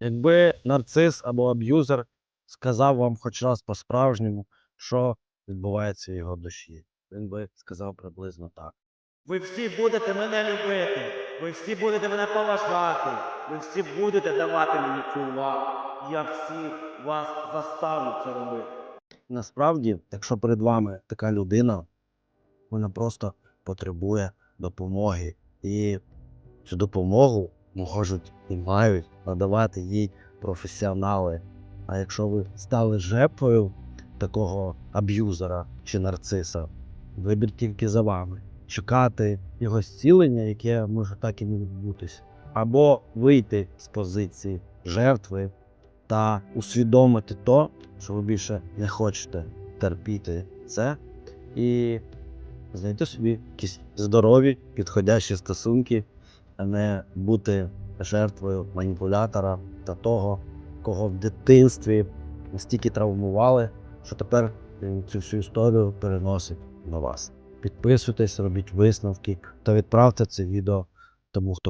Якби нарцис або аб'юзер сказав вам хоч раз по-справжньому, що відбувається в його душі, він би сказав приблизно так. Ви всі будете мене любити, ви всі будете мене поважати, ви всі будете давати мені цю увагу. Я всіх вас заставлю це робити. Насправді, якщо перед вами така людина, вона просто потребує допомоги. І цю допомогу можуть і мають надавати їй професіонали. А якщо ви стали жертвою такого аб'юзера чи нарциса, вибір тільки за вами. Чекати його зцілення, яке може так і не відбутися, або вийти з позиції жертви та усвідомити то, що ви більше не хочете терпіти це, і знайти собі якісь здорові, підходящі стосунки, не бути жертвою маніпулятора та того, кого в дитинстві настільки травмували, що тепер цю всю історію переносить на вас. Підписуйтесь, робіть висновки та відправте це відео тому, хто